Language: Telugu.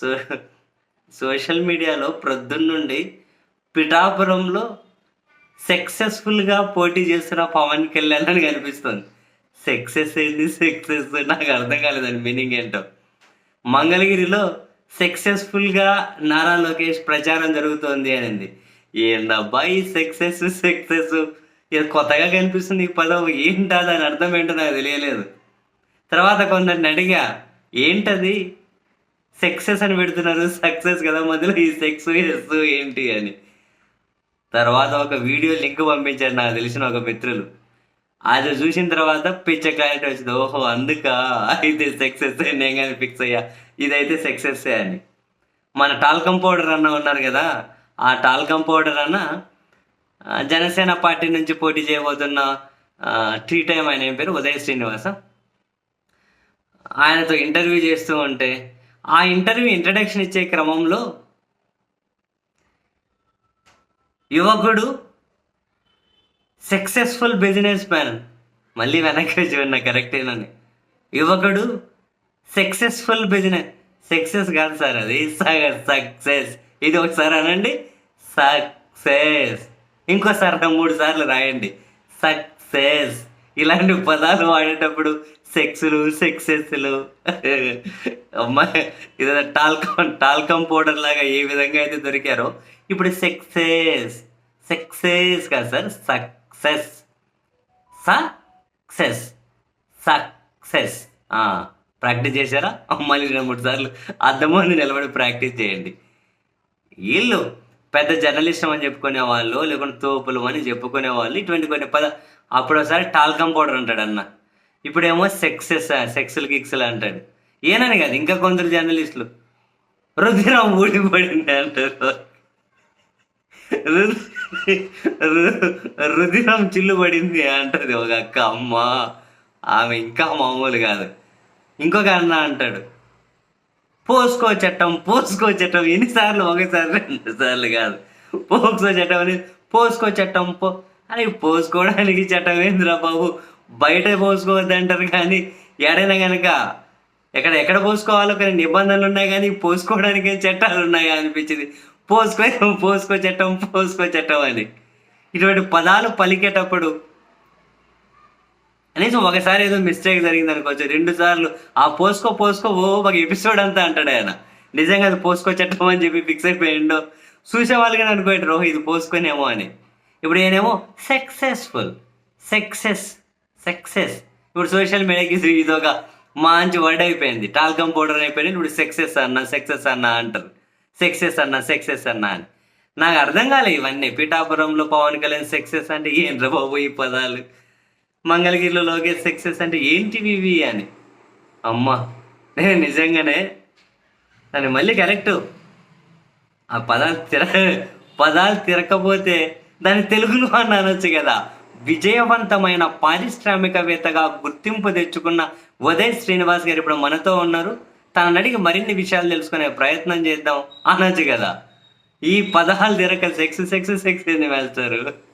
సో సోషల్ మీడియాలో ప్రొద్దున్నుండి పిఠాపురంలో సక్సెస్ఫుల్గా పోటీ చేస్తున్న పవన్ కళ్యాణ్ అని కనిపిస్తుంది. సక్సెస్ ఏంది? సక్సెస్ నాకు అర్థం కాలేదండి మీనింగ్ ఏంటో. మంగళగిరిలో సక్సెస్ఫుల్గా నారా లోకేష్ ప్రచారం జరుగుతోంది అనింది. ఏందబ్బా ఈ సక్సెస్ సక్సెస్? ఇది కొత్తగా కనిపిస్తుంది ఈ పదం. ఏంటా దాని అర్థం ఏంటో నాకు తెలియలేదు. తర్వాత కొందరిని అడిగా ఏంటది? సక్సెస్ అని పెడుతున్నారు. సక్సెస్ కదా మధ్యలో ఈ సెక్స్ ఎస్ ఏంటి అని. తర్వాత ఒక వీడియో లింక్ పంపించారు నాకు తెలిసిన ఒక మిత్రులు. అది చూసిన తర్వాత పిచ్చ క్లారిటీ వచ్చింది. ఓహో అందుక? అయితే సక్సెస్ నేను కానీ ఫిక్స్ అయ్యా. ఇదైతే సక్సెస్ అని. మన టాల్కమ్ పౌడర్ అన్న ఉన్నారు కదా ఆ టాల్కమ్ పౌడర్ అన్న జనసేన పార్టీ నుంచి పోటీ చేయబోతున్న టీ టైం ఆయన పేరు ఉదయ శ్రీనివాస. ఆయనతో ఇంటర్వ్యూ చేస్తూ ఉంటే ఆ ఇంటర్వ్యూ ఇంట్రడక్షన్ ఇచ్చే క్రమంలో యువకుడు సక్సెస్ఫుల్ బిజినెస్ మ్యాన్ మళ్ళీ వెనక్కి చూడండి ఉన్న కరెక్టేనని యువకుడు సక్సెస్ఫుల్ బిజినెస్ సక్సెస్ కాదు సార్ అది. సక్సెస్ ఇది ఒకసారి అనండి. సక్సెస్ ఇంకోసారి మూడు సార్లు రాయండి. సక్సెస్ ఇలాంటి పదాలు వాడేటప్పుడు సెక్స్లు సెక్సెస్లు ఇదే టాల్కమ్ టాల్కమ్ పౌడర్ లాగా ఏ విధంగా అయితే దొరికారో ఇప్పుడు సక్సెస్ సక్సెస్ కాదు sir? Success. Success. Success. Practice చేశారా? మళ్ళీ రెండు మూడు సార్లు అర్థమంది నిలబడి ప్రాక్టీస్ చేయండి. వీళ్ళు పెద్ద జర్నలిస్టం అని చెప్పుకునే వాళ్ళు లేకుంటే తోపులు అని చెప్పుకునే వాళ్ళు ఇటువంటి కొన్ని పద అప్పుడు ఒకసారి టాల్కమ్ పౌడర్ అంటాడు అన్న. ఇప్పుడేమో సెక్సెస్ సెక్సులు గిక్సులు అంటాడు. ఏనని కాదు ఇంకా కొందరు జర్నలిస్టులు రుధిరం ఊడిపడింది అంటారు. రుధిరం చిల్లు పడింది అంటది ఒక అక్క అమ్మ. ఆమె ఇంకా మామూలు కాదు. ఇంకొక అన్న అంటాడు పోసుకో చట్టం పోసుకో చట్టం ఎన్నిసార్లు ఒకసారి రెండు సార్లు కాదు. పోసుకో చట్టం అని పోసుకో చట్టం పో అని పోసుకోవడానికి చట్టం ఏందిరా బాబు? బయట పోసుకోవద్దు అంటారు కానీ ఎడైనా కనుక ఎక్కడ ఎక్కడ పోసుకోవాలో కొన్ని నిబంధనలు ఉన్నాయి కానీ పోసుకోవడానికి చట్టాలు ఉన్నాయా అనిపించింది. పోసుకో పోసుకో చట్టం పోసుకో చట్టం అని. ఇటువంటి పదాలు పలికేటప్పుడు కనీసం ఒకసారి ఏదో మిస్టేక్ జరిగింది అనుకోవచ్చు. రెండు సార్లు ఆ పోసుకో పోసుకో ఓ ఒక ఎపిసోడ్ అంతా అంటాడు ఆయన. నిజంగా అది పోసుకో చట్టం అని చెప్పి ఫిక్స్ అయిపోయిండో చూసే వాళ్ళకి అనుకోండి రోహి ఇది పోసుకొనేమో అని. ఇప్పుడు ఏనేమో సక్సెస్ఫుల్ సక్సెస్ సక్సెస్ ఇప్పుడు సోషల్ మీడియాకి ఇది ఒక మంచి వర్డ్ అయిపోయింది. టాల్కమ్ పౌడర్ అయిపోయింది. ఇప్పుడు సక్సెస్ అన్న సక్సెస్ అన్న అంటారు. సక్సెస్ అన్న సక్సెస్ అన్న అని. నాకు అర్థం కాలే ఇవన్నీ. పిఠాపురంలో పవన్ కళ్యాణ్ సక్సెస్ అంటే ఏంట్రా బాబు ఈ పదాలు? మంగళగిరిలో లోకేష్ సక్సెస్ అంటే ఏంటివి ఇవి అని. అమ్మ నేను నిజంగానే? దాన్ని మళ్ళీ కరెక్ట్ ఆ పదాలు తిర పదాలు తిరగకపోతే దాన్ని తెలుగులో అని అనొచ్చు కదా. విజయవంతమైన పారిశ్రామికవేత్తగా గుర్తింపు తెచ్చుకున్న ఉదయ్ శ్రీనివాస్ గారు ఇప్పుడు మనతో ఉన్నారు. తనని అడిగి మరిన్ని విషయాలు తెలుసుకునే ప్రయత్నం చేద్దాం. అనొచ్చు కదా. ఈ పదహాలు తిరగ సెక్స్ సెక్స్ సెక్స్ అని వెళ్తారు.